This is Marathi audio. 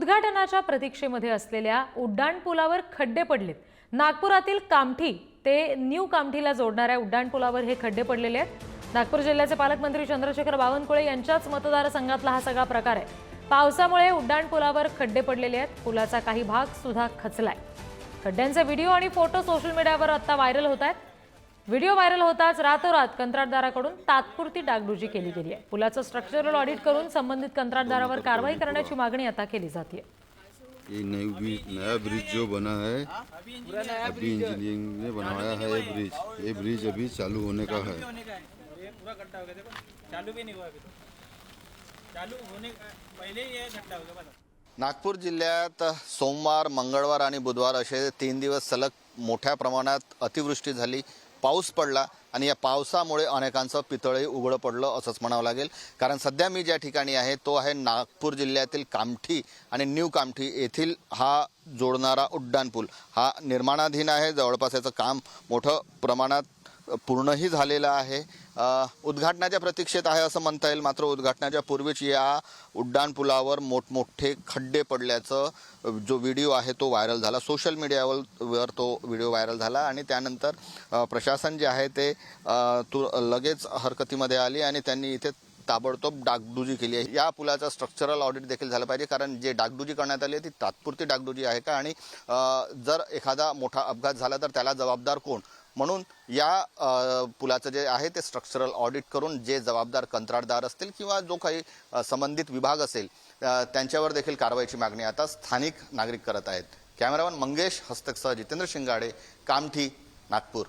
उद्घाटनाच्या प्रतीक्षेमध्ये असलेल्या उड्डाणपुलावर खड्डे पडलेत. नागपुरातील कामठी ते न्यू कामठीला जोडणाऱ्या उड्डाणपुलावर हे खड्डे पडलेले आहेत. नागपूर जिल्ह्याचे पालकमंत्री चंद्रशेखर बावनकुळे यांच्याच मतदारसंघातला हा सगळा प्रकार आहे. पावसामुळे उड्डाणपुलावर खड्डे पडलेले आहेत. पुलाचा काही भाग सुद्धा खचलाय. खड्ड्यांचे व्हिडिओ आणि फोटो सोशल मीडियावर आता व्हायरल होत आहेत. व्हिडिओ व्हायरल होताच रातोरात कंत्राटदाराकडून तात्पुरती डागडुजी केली गेली आहे. पुलाचं स्ट्रक्चरल ऑडिट करून संबंधित कंत्राटदारावर कारवाई करण्याची मागणी आता केली जाते ये नई ब्रिज नया ब्रिज जो बना है अभी इंजीनियरिंग ने बनवाया है ये ब्रिज। ये ब्रिज अभी चालू होने का है। होने का है ये पूरा गड्ढा हो गया देखो चालू भी नहीं हुआ अभी तो चालू होने का पहले ही ये गड्ढा हो गया बस नागपूर जिल्ह्यात सोमवार मंगळवार आणि बुधवार असे तीन दिवस सलग मोठ्या प्रमाणात अतिवृष्टी झाली. पाऊस पडला आणि या पावसामुळे अनेकांचं पितळही उघडं पडलं असंच म्हणावं लागेल. कारण सध्या मी ज्या ठिकाणी आहे तो आहे नागपूर जिल्ह्यातील कामठी आणि न्यू कामठी येथील हा जोडणारा उड्डाणपूल. हा निर्माणाधीन आहे. जवळपास याचं काम मोठं प्रमाणात पूर्णही झालेलं आहे. उद्घाटनाच्या प्रतीक्षेत आहे असं म्हणता येईल. मात्र उद्घाटनाच्या पूर्वीच या उड्डाणपुलावर मोठमोठे खड्डे पडल्याचं जो व्हिडिओ आहे तो व्हायरल झाला. सोशल मीडियावर वर तो व्हिडिओ व्हायरल झाला आणि त्यानंतर प्रशासन जे आहे ते तु लगेच हरकतीमध्ये आली आणि त्यांनी इथे ताबडतोब डागडुजी केली आहे. या पुलाचा स्ट्रक्चरल ऑडिट देखील झालं पाहिजे कारण जे डागडुजी करण्यात आली आहे ती तात्पुरती डागडुजी आहे का? आणि जर एखादा मोठा अपघात झाला तर त्याला जबाबदार कोण? म्हणून या पुलाचं जे आहे ते स्ट्रक्चरल ऑडिट करून जे जबाबदार कंत्राटदार असतील किंवा जो काही संबंधित विभाग असेल त्यांच्यावर देखील कारवाईची मागणी आता स्थानिक नागरिक करत आहेत. कॅमेरामन मंगेश हस्तकसह जितेंद्र शिंगाडे कामठी नागपूर.